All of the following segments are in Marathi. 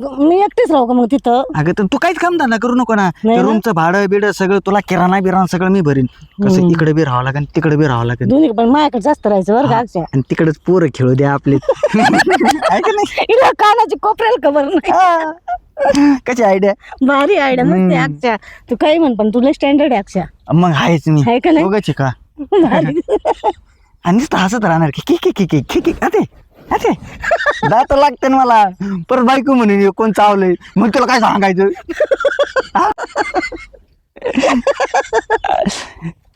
मी एकटीच राहू का मग तिथं? अगं तर तू काहीच काम धंदा करू नको ना. नाही ना? रूमचं भाडं बिडं सगळं तुला किराणा बिराणा सगळं मी भरीन. कसं हम्म. इकडे बी राहावं लागेल तिकडे बी राहावं लागेल दोन्ही पण माझ्याकडे जास्त राहायचं बरं का अक्षय. आणि तिकडेच पोरं खेळू द्या आपले. आहे का नाही? इला कानाची कोपऱ्याला खबर नाही. हा. कशी आयडिया भारी आयडिया मग ते अक्षय. तू काही म्हण पण तुला स्टँडर्ड आहे अक्षय. मग आहेच मी. आहे का नाही? दोघांची का? भारी. आणि नुसतं हसत राहणार. की की की की की की की अते अते दात लागते ना मला. परत बायको म्हणून कोण चावलंय? मग तुला काय सांगायचं?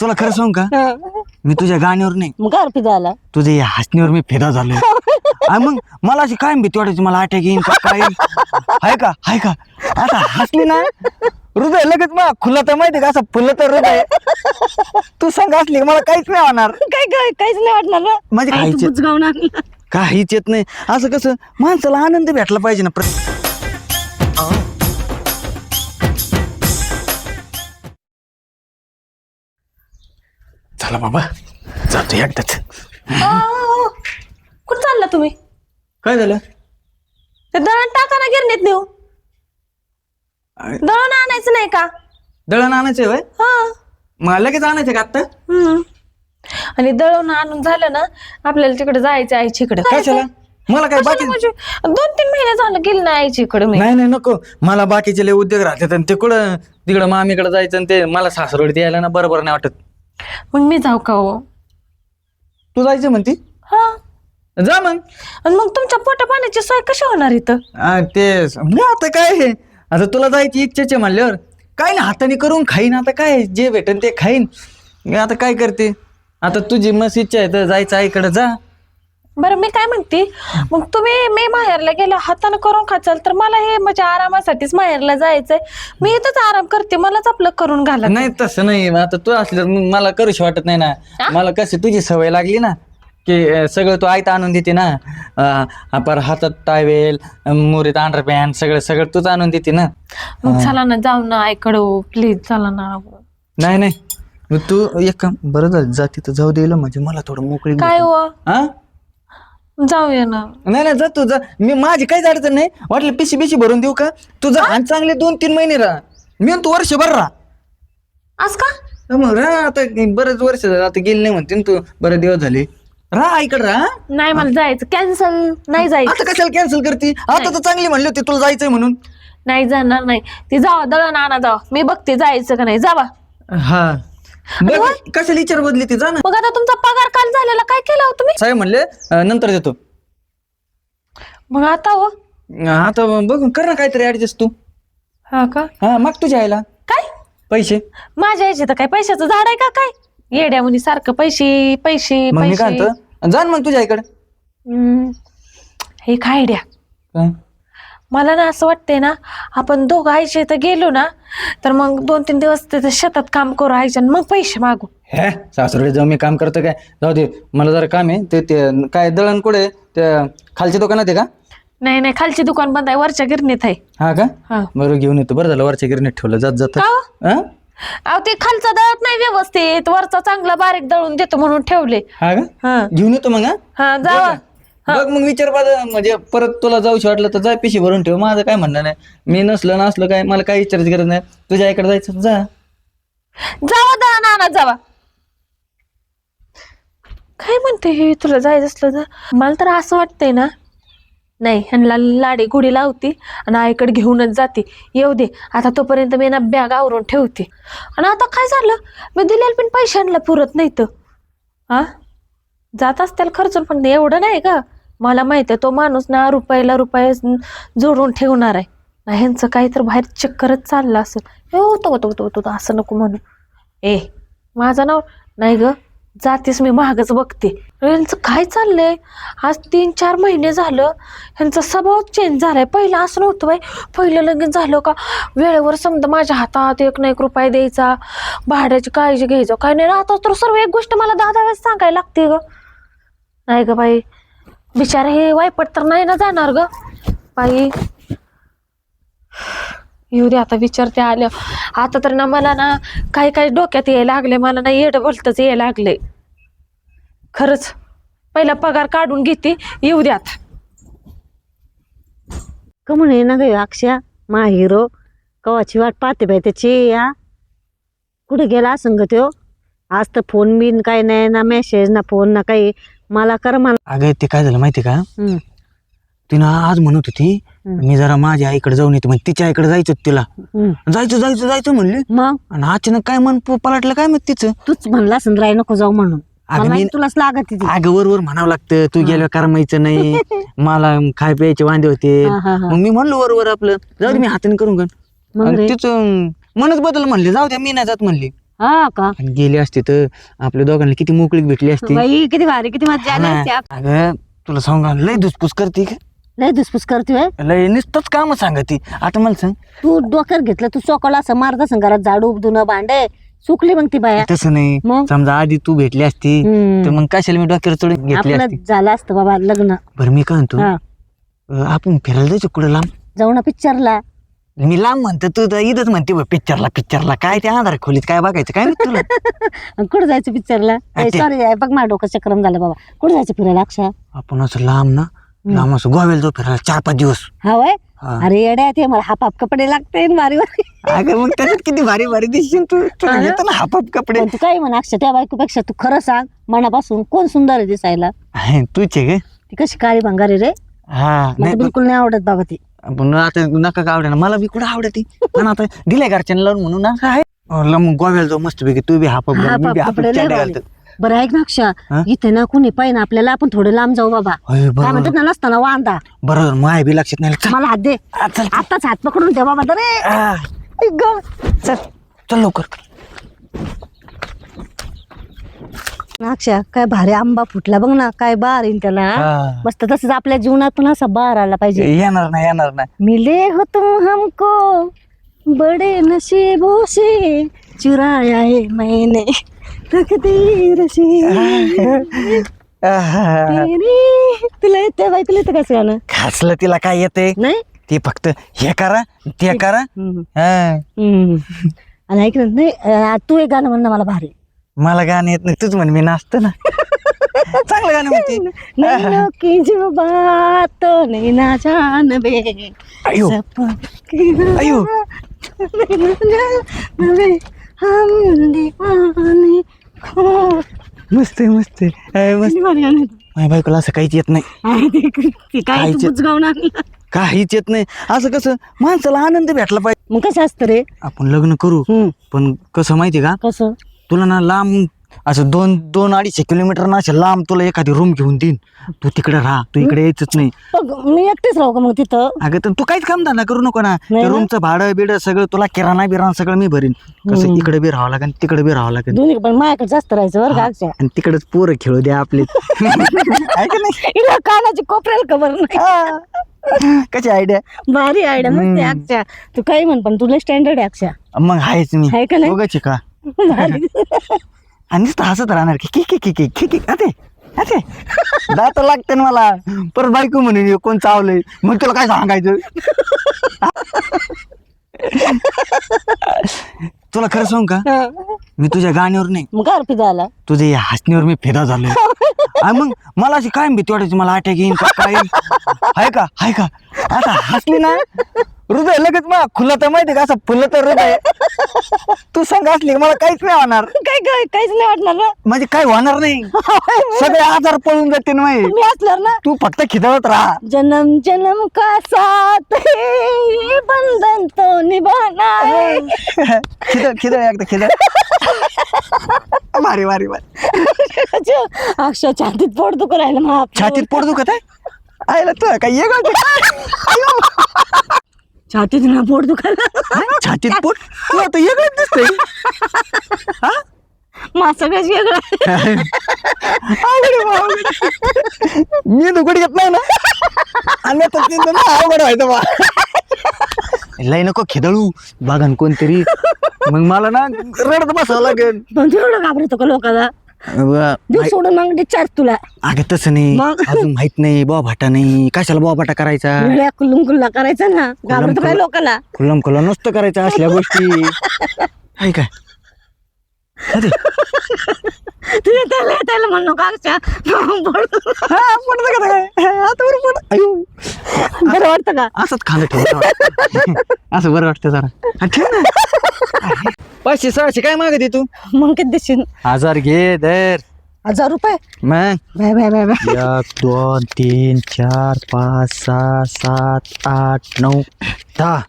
तुला खरं सांगू का. मी तुझ्या गाण्यावर नाही. मग काय पिझ्झा आला? तुझ्या या हसण्यावर मी फिदा झालोय. आणि मग मला अशी काय भीती वाटायची मला अटॅक येईन का काय येईन? आहे का? आहे का? आता हसली ना हृदय लगेच मग खुलं तर माहिती का? असं फुलं तर हृदय. तू सांग असली की? मला काहीच नाही होणार. काय काय काहीच नाही वाटणार ना? म्हणजे काय तू खायचे. बुजगावून आणलं काहीच येत नाही. असं कसं? माणसाला आनंद भेटला पाहिजे ना प्रत्येक. चला बाबा जातो एकदाच. कुठं चालला तुम्ही? काय झालं? ते दळण टाका ना गिरणीत नेऊ. दळण आणायचं नाही का? दळण आणायचंय वय हा. मला लगेच आणायचं का आत्ता? हम्म. आणि दळण आणून झालं ना आपल्याला तिकडे जायचं आईच्या काय चला मला काय बाकी? म्हणजे दोन तीन महिने झालं गेली ना आईच्या इकडे मी. नाही नाही नको. मला बाकीचे लय उद्योग राहतात आणि ते कुठं तिकडं मामीकडे जायचं आणि ते मला सासरवडी यायला ना बरोबर नाही वाटत. मग मी जाऊ का हो? तू जायचं म्हणती? हा. जा मग. आणि मग तुमच्या पोटा पाण्याची सोय कशी होणार इथं? आ, ते स- मग आता काय आहे आता तुला जायची इच्छाच आहे म्हणल्यावर. काय ना हाताने करून खाईन आता काय जे भेटेन ते खाईन. मी आता काय करते? आता तुझी मस्त इच्छा आहे तर जायचं आईकडे जा. बरं मी काय म्हणते? मग तुम्ही मी माहेरला गेला हाताने करून खाचाल तर मला हे माझ्या आरामासाठीच माहेरला जायचंय. मी इथंच आराम करते मलाच आपलं करून घाला नाही तसं नाही. आता तू असलं मग मला करूशी वाटत नाही ना. मला कशी तुझी सवय लागली ना की अं, सगळं तू आयत आणून देते ना. अं, आपण हातात टावेल मुरीत अंडर पॅन्ट सगळं सगळं तूच आणून देते ना. मग चला ना जाऊ ना आईकडं प्लीज चला ना. नाही नाही. मग तू एक काम बरं झालं जा तिथं जाऊ दिलं म्हणजे मला थोडं मोकळी काय हो? हा? जाऊया ना. नाही नाही जा तू जा. मी माझी काहीच अडचण नाही. वाटलं पिशी बिशी भरून देऊ का? तू जा आणि चांगले दोन तीन महिने राहा. मी आणि तू वर्षभर राहा. आज का? मग राहा आता. बरेच वर्ष झालं आता गेली नाही म्हणते ना तू. बरेच दिवस झाले. राहा इकडे राहा नाही मला जायचं. कॅन्सल नाही जायचं. आता कशाला कॅन्सल करते? आता तर चांगली म्हणली होती तुला जायचंय म्हणून. नाही जाणार नाही. ती जावा दळण आणा जावा. मी बघते जायचं का नाही. जावा. हा. बघ, कशाला विचार बदली ती? जा ना. मग आता तुमचा पगार काल झालेला काय केला हो तुम्ही? साहेब म्हणले अं, नंतर देतो. मग आता हो? आता बघ कर ना काहीतरी ऍडजस्ट तू. हा का? हा मग तुझ्या आईला. काय? पैसे. माझ्या यायचे तर काय पैशाचं झाड आहे का काय? येड्या म्हणे सारखं पैसे पैसे मग मी काय पैसे. म्हणतो जा ना मग तुझ्या आईकडे. हम्म. हे काय आयडिया काय? मला ना असं वाटतंय ना आपण दोघं आईचे तर गेलो ना तर मग दोन तीन दिवस तिथे शेतात काम करू आईच्या मग पैसे मागू. हे सासरकडे जाऊन मी काम करतो काय? जाऊ दे मला जरा काम आहे. ते ते काय दळण कुठे ते खालच्या दुकानात आहे का? नाही नाही खालची दुकान बंद आहे वरच्या गिरणीत आहे. हा का? हा. बरोबर घेऊन येतो. बरं झालं वरच्या गिरणीत ठेवलं. जात जात. का? हा? अहो ते खालचं दळत नाही व्यवस्थित. वरचा चांगला बारीक दळून देतो म्हणून ठेवले. हा का? हा. घेऊन येतो मग हा? हा जावा. बघ मग विचार पाहिजे म्हणजे परत तुला जाऊशी वाटलं तर जा पिशी भरून ठेव. माझं काय म्हणणं नाही. मी नसलं नसलं काय मला काही विचारायची गरज नाही. तुझ्या आईकडे जायचं तर जा. जावा आणा जावा. काय म्हणते हे? तुला जायचं असलं तर? मला तर असं वाटतंय ना. नाही ह्यांना लाडी गुडी लावती आणि आईकडे घेऊनच जाते. येऊ दे आता तोपर्यंत मी ना बॅग आवरून ठेवते. आणि आता काय झालं? मी दिलेलं पण पैशांना पुरत नाही तर हा जात असतील खर्चून पण एवढं नाही का मला माहिती आहे तो माणूस ना रुपयाला रुपये जोडून ठेवणार आहे. ना ह्यांचं काही तर बाहेर चक्करच चाललं असेल. हे होतं होतं होतं होतं असं नको म्हणू. ए माझं नाव नाही ग. जातीस मी महागच बघते. यांचं काय चाललंय? आज तीन चार महिने झालं. ह्यांचा स्वभाव चेंज झालाय. पहिलं असं नव्हतं बाई. पहिलं लगेच झालं का? वेळेवर समजा माझ्या हातात एक ना एक रुपये द्यायचा. भाड्याची काळजी घ्यायचं. काय नाही आता तर सर्व एक गोष्ट मला दहा दहा वेळेस सांगायला लागते ग. नाही ग बाई. बिचारा हे वायपट तर नाही ना जाणार ग. बाई. येऊ दे आता विचारते आल्या आता तर ना मला ना काही काही डोक्यात यायला लागले मला ना येड बोलतच यायला लागले खरंच. पहिला पगार काढून घेते. येऊ दे आता. का म्हणे ना ग अक्षय मा हिरो कवाची वाट पाहते बाई त्याची या कुठे गेला असंग त्यो आज तर फोन बिन काय नाही ना मेसेज ना फोन ना काही. मला कर मला. अगं ते काय झालं माहिती का? हम्म, तिनं आज म्हणत होती हम्म. मी जरा माझ्या आईकडे जाऊन येते. म्हणजे तिच्या आईकडे जायचं होतं तिला. हम्म. जायचं जायचं जायचं म्हणले. मग? आणि अचानक काय मन प- पलटलं काय मग तिचं? तूच म्हणला राय नको जाऊ म्हणून. मला अगं मी माहिती तुलाच लागत अगं वर वर म्हणावं लागतं तू गेल्यावर करमायचं नाही मला खाय प्यायचे वांदे होते. हा, हा, हा. मग मी म्हणलो वर वर आपलं. जाऊ दे मी हाताने करून मग रे? तिचं मनच बदल म्हणले जाऊ द्या मी नाही जात म्हणली. हा का? आणि गेली असते तर आपल्या दोघांना किती मोकळीक भेटली असती. बाई किती भारी किती मजा आली असती. आप- अगं तुला सांगा लय धुसफूस करते का? लय धुसफूस करते होय. लय नुसतंच काम सांगती. आता मला सांग. तू डोक्यात घेतलं तू चोकाला असं मारत असं घरात झाडू धुणं भांडे सुकली मग ती बाया. तसं नाही. मग? समजा आधी तू भेटली असती हम्म. तर मग कशाला मी डोक्यावर चढून घेतली आपलं असती? झालं असतं बाबा लग्न. बरं मी काय म्हणतो? हा. अं, आपण फिरायला जायचं कुठं लांब? जाऊ ना पिक्चरला मी लांब म्हणतो तू तर इथंच म्हणते बघ पिक्चरला पिक्चरला काय ते आधार खोलीत काय बघायचं काय माहीत तुला? कुठं जायचं पिक्चरला ते- सॉरी बघ माझ्या डोकं चक्रम झालं बाबा. कुठं जायचं फिरायला अक्षा आपण असं लांब ना लांब असं गोव्याला जाऊ फिरायला चार पाच दिवस. हा वय हा. अरे येड्या ते मला हाप हाप कपडे लागते भारी भारी. अगं मग त्याच्यात किती भारी भारी दिसशील तू. तुला हा ना? ना हापाप कपडे. पण तू काय म्हणा अक्षा त्या बायकोपेक्षा तू खरं सांग मनापासून कोण सुंदर आहे दिसायला? आहे, तूच आहे ग. ती कशी काळी भंगारी रे? हा मला नाही तर बिलकुल नाही आवडत बाबा ती. पण आता नका का आवडेना. मला बी कुठं आवडते? पण आता दिलंय घरच्यांना लावून म्हणून असं आहे मग गोव्याला जाऊ मस्त पैकी तू बी हाप मी लय भारी. घालतो बरं ऐक ना अक्षा हा? इथे ना कुणी पाहिजे आपल्याला आपण थोडं लांब जाऊ बाबा. अय, काय बरोबर म्हणतात ना नसताना वांदा. बरोबर माय बी लक्षात नाही. चल. मला हात दे. आ, चल. चल. आताच हात पकडून दे बाबा रे आ, चल चल लवकर. अक्षा काय भारी आंबा फुटला बघ ना काय बार येईन त्याला हा. मस्त तसंच आपल्या जीवनात पण असा बार आला पाहिजे येणार नाही येणार नाही मिले हो तुम हमको बड़े नसीबों से चुराया है मैंने तकदीर से आहा. तेरी तुला येते बाई तुला येतं कसं गाणं खासलं तिला काय येते नाही ते फक्त हे करा ते करा हम्म. हा. हम्म. आणि ऐक ना नाही अं, तू एक गाणं म्हण ना मला भारी मला गाणं येत नाही तूच म्हण मी नाचतो ना. चांगलं गाणं म्हणते. नैनो की जो बात तो नहीं ना जान बे सपन की जान बे हम दीवाने हो. मस्त आहे, मस्त आहे. अय, मस्त. किती भारी गाणं आहे. माझ्या बायकोला असं काहीच येत नाही. आहे ते क- ते काय काहीच- काहीच येत नाही. असं कसं माणसाला आनंद भेटला पाहिजे. मग कसं असतं रे? आपण लग्न करू हम्म. पण कसं माहिती का? कसं? तुला ना लांब असं दोन दोन अडीचशे किलोमीटर ना असं लांब तुला एखादी रूम घेऊन देईन. तू तिकडे राहा तू इकडे यायचंच नाही. मी एकटेच राहू का मग तिथं? अगं तर तू काहीच काम धंदा करू नको ना. नाही ना? रूमचं भाडं बिडं सगळं तुला किराणा बिराणा सगळं मी भरीन. कसं. इकडे बी राहावं लागेल तिकडे बी राहावं लागेल दोन्ही पण माझ्याकडे जास्त राहायचं बरं का अक्षय. आणि तिकडेच पोरं खेळू द्या आपले. आहे का नाही? हिला कानाची कोपऱ्याला खबर नाही. हा. कशी आयडिया भारी आयडिया अक्षय. तू काही म्हण पण तुला स्टँडर्ड आहे अक्षय. मग आहेच मी. आहे का नाही? उगाच आहे का. आणि नुसतं हसत राहणार की की की की की की की अते अते दात लागते ना मला. परत बायको म्हणून कोण चावलंय? मग तुला काय सांगायचं? तुला खरं सांगू का. मी तुझ्या गाण्यावर नाही. मग काय झाला तुझ्या या हसण्यावर मी फिदा आणि मग मला अशी काय भीती वाटायची मला अटॅक येईन का काय? आहे का आहे का? आता हसली ना हृदय लगेच मग खुलं तर माहिती का? असं फुलं तर हृदय. तू सांग असली मला काहीच नाही होणार. काय काय काहीच नाही वाटणार ना? म्हणजे काय होणार नाही. सगळे आजार पळून जाते ना माही मी असल्यावर ना? तू फक्त खिदळत राहा. जन्म जन्म का साथ है ये बंधन तो निभाना है खिदळ खिदळ एकदा खिदळ. भारी भारी भारी. अक्षय छातीत पोट दुखू राहिलं मग छातीत पोट दुखत आहे? आयला तू काय ये गं? छातीत ना पोट दुखायला छातीत पोट? तू आता वेगळंच दिसतंय. मा सगळंच वेगळं. मी दुकड घेत नाही ना. आणि आता ते तर ना अवघड व्हायचं बा. लय नको खिदळू. बघन कोणतरी. मग मला ना रडत बसावं लागेल. पण घाबरतो का लोकांना देऊ सोडून मग डिस्चार्ज तुला. अगं तसं नाही. मग? अजून माहीत नाही बॉ भाटा नाही. कशाला बॉ भाटा करायचा? वेळ्या कुल्लूम कुल्ला करायचा ना. घाबरतो काय. लोकांना खुल्लम खुल्ला नसतं करायचं असल्या गोष्टी. आहे काय? अरे तुझ्या त्याला त्याला म्हणू का. हा, पडतं काय? बरं पड अयो. बरं वाटतं का? असंच खाणं असं बरं वाटतं जरा. हा, ठेव ना. पाचशे सहाशे काय मागते तू मग किती देशील? हजार घे दर हजार रुपये? मग? Bye bye bye bye. एक दोन तीन चार पाच सहा सात आठ नऊ दहा.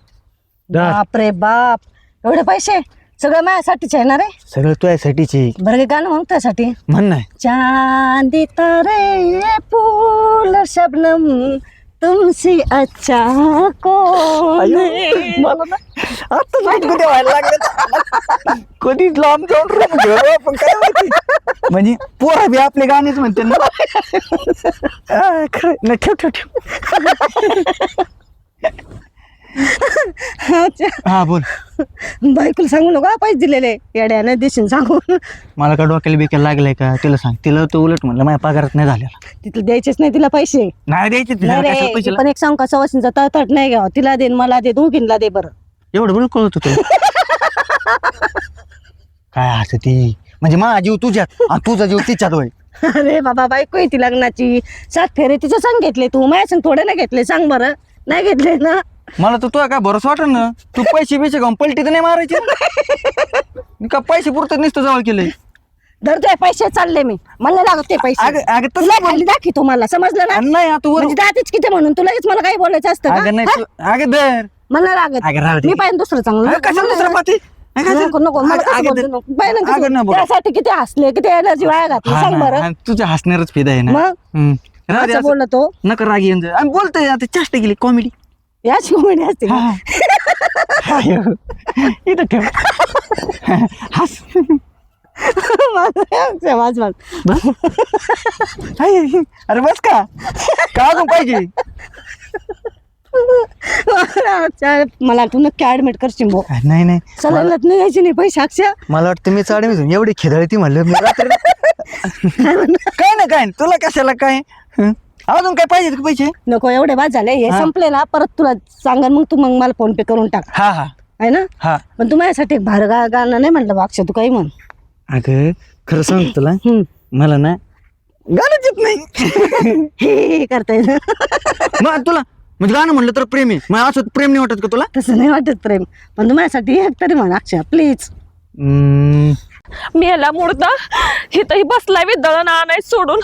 दहा. बाप रे बाप. एवढे पैसे? सगळं माझ्यासाठीच आहे ना रे? सगळं तुझ्यासाठीच. आहे बरं हे गाणं म्हणून त्यासाठी म्हण नाही चांदी तारे फूल शबनम. तुमसे अच्छा है? मला ना आता व्हायला लागले कधी लांब जाऊन रूम घेऊ आपण काय माहिती म्हणजे पोरा बी आपले गाणेच म्हणते ना. आ, खरं. नाही ठेव ठेव ठेव. अच्छा. हा बोल. बायकोला सांगू नका पैसे दिलेले. येड्याने देशील सांगू. मला का डोक्याला बिक्याला लागलंय का? तिला सांग. तिला तो उलट म्हणलं माझ्या पगारात नाही झालेला. तिथं द्यायचेच नाही तिला पैसे. नाही द्यायचे तिला. नाही कशाला रे पैसे पण एक सांग का सवासींचा तळतट नाही घ्यावा. तिला दे न मला दे दोघींना दे बरं. एवढं बरं कळत होतं काय असं ती? म्हणजे माझा जीव तुझ्यात आणि तुझा जीव तिच्यात होय. अरे बाबा बायको आहे ती लग्नाची. सात फेरे तिचं सांग घेतले तू. माझ्या सांग थोडे नाही घेतले. सांग बरं. नाही घेतले ना. मला तर तुला काय भरोसा वाटत ना तू पैसे बिसे घेऊन पलटी तर नाही मारायची? मी का पैसे पुरतं नुसतं जवळ केलंय. धरतोय पैसे चालले मी. मला लागत ते पैसे. अगं तसं तुला खाली दाखी तुम्हाला समजलं ना? नाही आता वर म्हणजे दातीच किती म्हणून? तुला हेच मला काही बोलायचं असतं अगं नाही तू- अगं मला लागत. अगं राहू दे. मी पाहिजे दुसरं चांगलं. अगं कशाला दुसरं पाहते? अगं नको नको मला अगं- कसं अगं बोलतो दर- नको. पाहिलं ना अगं कसं? नाही बोला. त्यासाठी किती हसले किती एनर्जी वाया घातली. हा सांग ना, बरं. हा, तुझ्या हसणारच फिदा आहे ना. मग? हम्म. राहू असं. बोललो तो नका राग येऊन जाऊ. आणि बोलतोय आता चेष्टा केली कॉमेडी याच कॉमेडी असते का? इथं ठेव हस माझं- माझं- माझं. बस हाय, हाय. अरे बस का का अजून पाहिजे मला तू नक्की ऍडमिट करशील भाऊ. नाही नाही. सलाईनच नाही यायची नाही पैसे अक्षय. मला वाटतं मी चाड मी एवढी खेदळी ती म्हणलं. मी रात्री काय ना काय? तुला कशाला काय? हं? अजून काय पाहिजे का पैसे? नको एवढे बाद झाले. हे हा. संपले ना परत तुला सांगा मग तू मग मला फोन पे करून टाक. हा हा. आहे ना? हा. पण तू माझ्यासाठी एक भार गा- गाणं नाही म्हणलं बा, अक्षय तू काही म्हण. अगं खरं सांग तुला. हम्म. मला ना गाणंच येत नाही. हे हे करता येईल मग तुला म्हणजे गाणं म्हणलं तर प्रेम आहे. मग असं प्रेम नाही वाटत का तुला? तसं नाही वाटत प्रेम. पण तू माझ्यासाठी एक तरी म्हण अक्षय प्लीज हम्म, मेला मुडदा इथंही बसलाय मी दळण आणाय सोडून.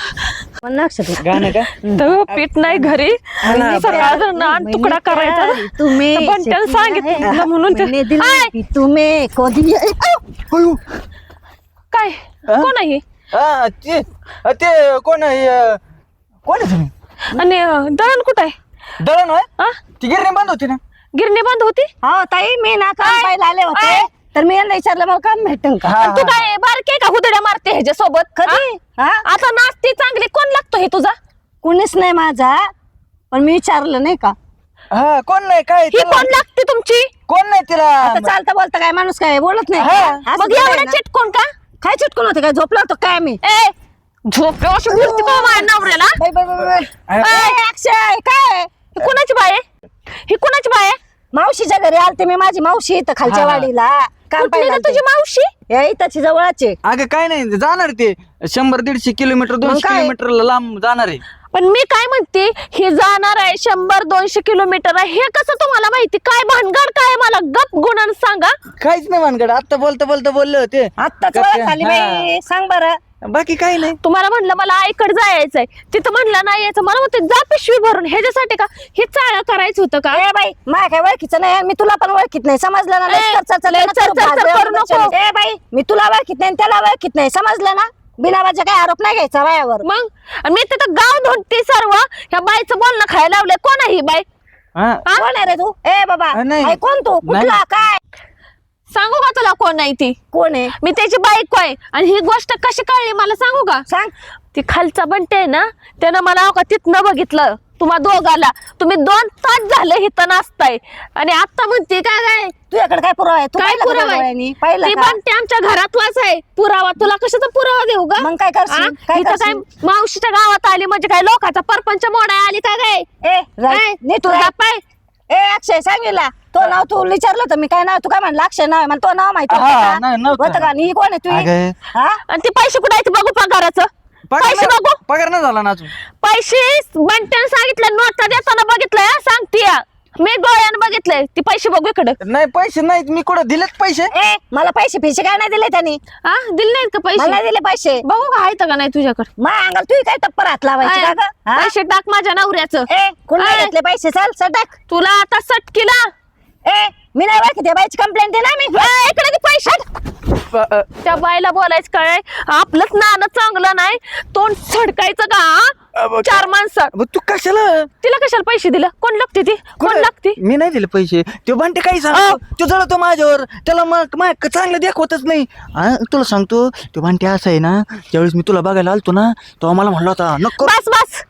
पण ना अक्षय. तू. गाणं का? तर पीठ नाही घरी. सकाळ नान तुकडा करायचा. तुम्ही पण त्यानं सांगितलं म्हणून ते- आय! तुम्ही कधी अयो. काय? कोण आहे? हा, ते अ, ते कोण आहे? अ, कोण आहे तुम्ही? आणि अं, दळण कुठं आहे? दळण होय? ती गिरणी बंद होती ना? गिरणी बंद होती? हो ताई मी ना काम पाहिलं आले होते! तर मी यांना विचारलं मला काम भेटन का? हा, आणि तू काय बारके का हुदड्या मारते ह्याच्या सोबत कधी? हा? आता नाचती चांगली कोण लागतो हे तुझा? कुणीच नाही माझा पण मी विचारलं नाही का? हा कोण नाही काय ही तिला- कोण लागते तुमची? कोण नाही तिला? चालता बोलता काय माणूस काय बोलत नाही. हा. का? असं मग झालंय एवढा ना. चिटकोन का? काय चिटकून होते काय झोपला होतो काय मी? ए झोप अशी बोलती का माझ्या नवऱ्याला. अरे, ए, अक्षय काय? कुणाची बाय आहे? ही कुणाची बाय आहे? मावशीच्या घरी आलते मी माझी मावशी इथं खालच्या हा. वाडीला. काम कुठली पाहिलं रे आलते. तुझी मावशी? या इथंची जवळचे अगं काय नाही जाणार ते. शंभर दीडशे किलोमीटर दोनशे काय? किलोमीटर लांब जाणार आहे. पण मी काय म्हणते हे जाणार आहे शंभर दोनशे किलोमीटर आहे हे कसं तुम्हाला माहिती? काय भानगड काय मला? गप गुणान सांगा. काहीच नाही मानगड आता बोलता बोलता बोलले होते. आत्ताच का ते- ओळख झाली बाई सांग बरं. बाकी काही नाही. तुम्हाला म्हणलं मला आईकडे जायचंय. तिथं म्हणलं नाही यायचं. मला म्हणते जा पिशवी भरून. ह्याच्यासाठी का? हे चाळ करायचं होतं का? ए बाई माझ्या काय ओळखीचं नाही. मी तुला पण ओळखीत नाही. समजलं ना? लय ए, चरचर लय चरचर चरचर भाजऱ्या करू नको. ए बाई मी तुला ओळखीत नाही आणि त्याला ओळखीत नाही. समजलं ना? बिनावाचा काय आरोप नाही घ्यायचा वायावर मग? आणि मी तिथं गाव धोंडते सर्व ह्या बाईचं बोलणं खायला लावलंय. कोण आहे ही बाई? हा. कोण आहे रे तू? ए बाबा अ, नाही. ऐ, कोण तू? नाही. कुठला? काय? सांगू का तुला कोण नाही ती? कोण आहे? मी त्याची बायको आहे. आणि ही गोष्ट कशी कळली मला सांगू का? सांग. ती खालचा बंटे आहे ना त्यानं मला अहो का तिथनं बघितलं. तुम्हा दोघाला. तुम्ही दोन तास झाले इथं नाचताय. आणि आता म्हणते काय काय? तुझ्याकडे काय पुरावा आहे तू काय पाहिलं का पुरावा डोळ्यांनी? आहे पाहिलं ती का? आमच्या घरातलाच आहे पुरावा तुला कशाचा पुरावा देऊ का मग काय करशील? आ? काय इथं काय करशील? मावशीच्या गावात आली म्हणजे काय लोकांचा परपंच मोडाय आली काय काय ए राय, काय? नीट तू राय. आहे. ए अक्षय सांगितला तो नाव तू विचारलं तर मी काय नाव तू काय म्हणलं अक्षय नाव आहे म्हणलं तो नाव माहिती हा, होतं नाही, का? नव्हतं. होतं का आणि ही कोण आहे तू अगं. हा आणि ते पैसे कुठे आहेत बघू पगाराचं पगार पैसे नाही- बघू पगार नाही झाला ना अजून पैसे बंटन सांगितलं नोटा देताना बघितलंय हा, सांगते मी डोळ्यानं बघितलंय. ती पैसे बघू इकडे. नाही पैसे नाहीत. मी कुठं दिलेत पैसे? ए मला पैसे फिशे काय नाही दिले त्यांनी? हा दिले नाहीत का मला पैसे नाही दिले पैसे. बघू का आहेत का नाही तुझ्याकडे? मग अंगाल तू काय टप्पर हात लावायची का ग? हा? पैसे टाक माझ्या नवऱ्याचं. ए कुणा ए. घेतले पैसे? चल सटक तुला आता सटकीला. ए मी नाही ओळखी त्या बाईची कंप्लेंट दे ना मी इकडे पैसे. अ, त्या बाईला बोलायचं काय? आपलंच नाणं चांगलं नाही. तोंड सडकायचं का हा? चार माणसात अबो, तू कशाला? तिला कशाला पैसे दिलं? कोण लागते ती? कोण कुठं? लागते? मी नाही दिले पैसे. तो बंटे काही सांगतो? तो जळतो माझ्यावर. त्याला मग मग चांगलं दाखवतच नाही. आ, तुला सांगतो तो बंटे असं आहे ना ज्यावेळेस मी तुला बघायला आलतो ना तेव्हा मला म्हणला होता नको. बस बस.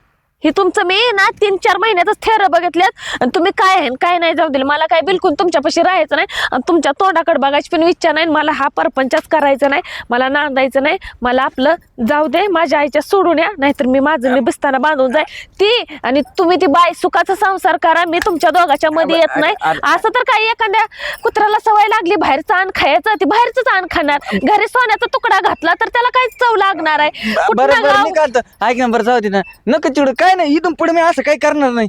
हे तुमचं मी ना तीन चार महिन्यातच थेर बघितल्यात. आणि तुम्ही काय आहे आणि काय नाही जाऊ दिलं. मला काय बिलकुल तुमच्यापाशी राहायचं नाही. आणि तुमच्या तोंडाकडे बघायची पण इच्छा नाही. आणि मला हा परपंचच करायचा नाही. मला नांदायचं नाही. मला आपलं जाऊ दे माझ्या आईच्या सोडून या. नाहीतर मी माझं मी बिस्ताना बांधून जाय ती आणि तुम्ही ती बाय सुखाचा संसार करा. मी तुमच्या दोघाच्या मध्ये येत नाही. असं तर काही एखाद्या कुत्र्याला सवय लागली? बाहेरचं अन्न खायचं. ती बाहेरच अन्न खाणार. घरी सोन्याचा तुकडा घातला तर त्याला काय चव लागणार आहे? ब- कुठं बरं बरं गाव- मी काढतो ऐक ना बरं जाऊ दे ना. नको चिडू. काय नाही इथून पुढे मी असं काही करणार नाही.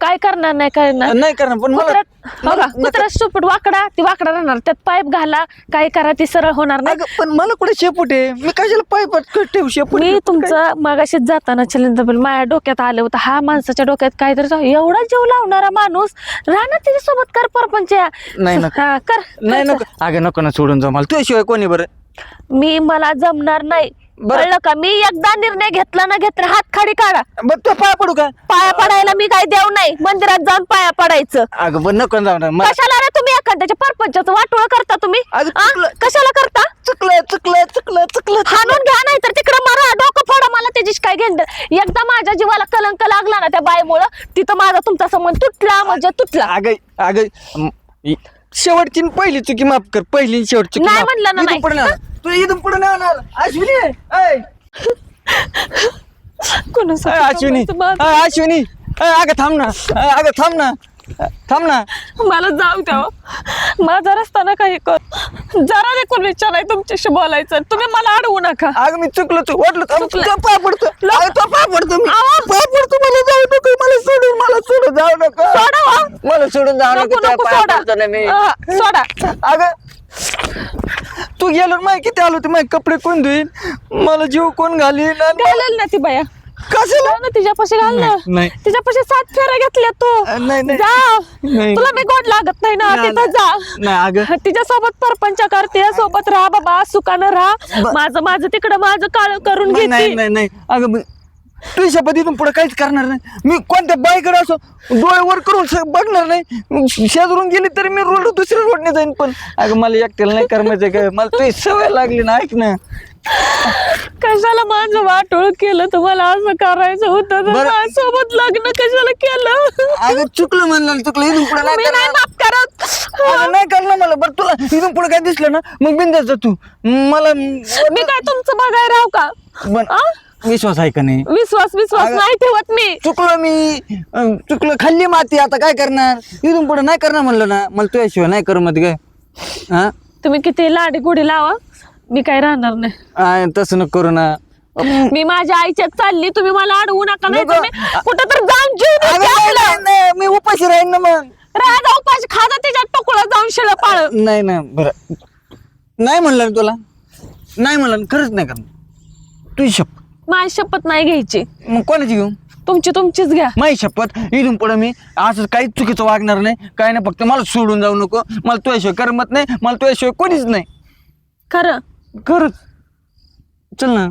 काय करणार नाही करणार नाही. करणार पण मला कुत्र्यात का मला- कुत्र्यात सुपट वाकडा ती वाकडा राहणार त्यात पाईप घाला काय करा ती सरळ होणार नाही. अगं, पण मला कुठे शेपूट आहे? मी कशाला पाय ठेवू शेपूट? मी तुमचं मागाशीच जाताना चलिंद पण माझ्या डोक्यात आलं होतं. हा माणसाच्या डोक्यात काहीतरी जाऊ- एवढा जीव लावणारा माणूस राहणार त्याच्यासोबत कर परपंच या. नाही, नको. हा, कर नाही. नको. अगं नको ना सोडून जाऊ मला. तुझ्याशिवाय कोणी बरं? मी मला जमणार नाही. बरं. कळलं का मी एकदा निर्णय घेतला ना घेतला हात खाली काढा बघ तू पाय पडू का पाया पडायला मी काय देऊ नाही मंदिरात जाऊन पाया पडायचं अगं नको ना जाऊ ना मला- कशाला रे तुम्ही एखाद्याच्या परपंचाचं वाटोळ करता तुम्ही अगं, आ? चुकलं. कशाला करता चुकलं चुकलं चुकलं चुकलं हाणून घ्या नाही तर तिकडे मारा डोकं फोडा मला त्याची काय घेणं. एकदा माझ्या जीवाला कलंक लागला ना त्या बाईमुळं तिथं माझा तुमचा संबंध तुटला म्हणजे तुटला अगं अगं म- इ- शेवटची न पहिली चुकी माफ कर पहिली न शेवटची चुकी नाही माफ. म्हणलं ना, इथून नाही. पुढे नाही. तू इथून पुढे नाही होणार. अश्विनी ऐ, ऐ, अश्विनी. माझं- ऐ, अश्विनी. ऐ, अगं थांब ना. ऐ, अगं थांब ना. थांब ना. मला जाऊ द्या हो. माझा रस्ता ना काही कर जरा देखून विचार आहे तुमच्याशी बोलायचं. तुम्ही मला अडवू नका. अगं मी चुकलो तू वाटलं थांब, चुकलं. तुझ्या पाय पडतो अगं, तुझ्या पाय पडतो मी. पाय पडतो मला जाऊ नको मला सोडून मला सोडून जाऊ नको. सोडा हो. मला सोडून जाऊ नको नको नको पाया सोडा. पडतो ना मी. हा, सोडा. अगं. तू गेलो माय किती आलो ते माझे कपडे कोण धुईन? मला जीव कोण घालीन? आणि घालेल ना ती बाया. कशाला? जाऊ ना तिच्यापाशी घाल ना. नाही. तिच्यापाशी सात फेऱ्या घेतल्या तू. नाही, नाही. जा. नाही. तुला मी गोड लागत नाही ना. नाही, तिथं जा. नाही अगं. तिच्या सोबत परपंच करते. सोबत राहा बाबा. सुखानं राहा. माझं माझं तिकडं माझं काळ करून नाही नाही घेते. नाही नाही. अगं तुझ्या शपथीतून पुढे काहीच करणार नाही. मी कोणत्या बाईकडे असो डोळे वर करून स- बघणार नाही. शेजारून गेली तरी मी रोड दुसऱ्या रोडने जाईन पण. अगं मला एकट्याला नाही करमायचं काय मला तुझी सवय लागली ना ऐक ना. कशाला माझं वाटोळ केलं? तुम्हाला असं करायचं होतं तर बरं. माझ्यासोबत लग्न कशाला केलं? अगं चुकलं म्हणलं चुकलं. इथून पुढे नाही मी नाही करणार. माफ करत अगं, नाही करणार मला. बरं तुला इथून पुढे काय दिसलं ना मग बिंदास जा तू. मला मी काय तुमचं बघाय राहू का? पण- आ? विश्वास आहे का नाही? विश्वास विश्वास अगं- नाही ठेवत मी. चुकलो मी. अं, चुकलो खाल्ली माती आता काय करणार? इथून पुढे नाही करणार म्हणलं ना. मला तुझ्याशिवाय नाही कर मत काय हा? तुम्ही किती लाडी गुडी लावा. मी काय राहणार नाही. आ, तसं नको करू ना. मी माझ्या आईच्यात चालली. तुम्ही मला अडवू नका. नाही नको. कुठं तर जाऊन जीव अगं, नाही, आपलं. नाही, नाही, मी उपाशी राहीन ना मग. राजा उपाशी खाजा त्याच्यात टोकळा जाऊन शिळ पाळ. नाही ना बरं. नाही म्हणलं ना तुला. नाही म्हणलं ना, खरंच नाही करणार. तुझी शपथ माझी शपथ नाही घ्यायची. मग कोणाची घेऊ? तुमची तुमचीच घ्या. माझी शपथ? इथून पुढे मी असं काहीच चुकीचं वागणार नाही काय नाही फक्त मला सोडून जाऊ नको. मला तुझ्याशिवाय करमत नाही मला तुझ्याशिवाय कोणीच नाही. खरं. खरंच. चल ना.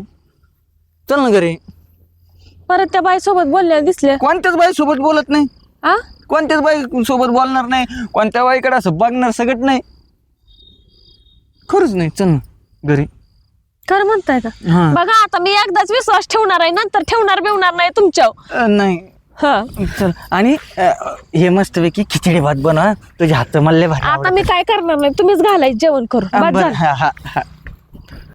चल ना घरी. परत त्या बाई सोबत बोलल्या दिसल्या. कोणत्याच बाई सोबत बोलत नाही. आ? कोणत्याच बाई सोबत बोलणार नाही. कोणत्या बाईकडे असं बघणार सगळं नाही. खरंच नाही. चल ना. घरी. खरं म्हणताय का? हा. बघा आता मी एकदाच विश्वास ठेवणार आहे नंतर ठेवणार बिवणार नाही तुमच्यावर. अ, नाही. हा. चल आणि अ, हे मस्तपैकी खिचडी भात बनवा तुझ्या हात मला लय भारी आता आवडतं. मी काय करणार नाही तुम्हीच घालायचं जेवण करून. हा, बस बरं, झालं. हा, हा, हा.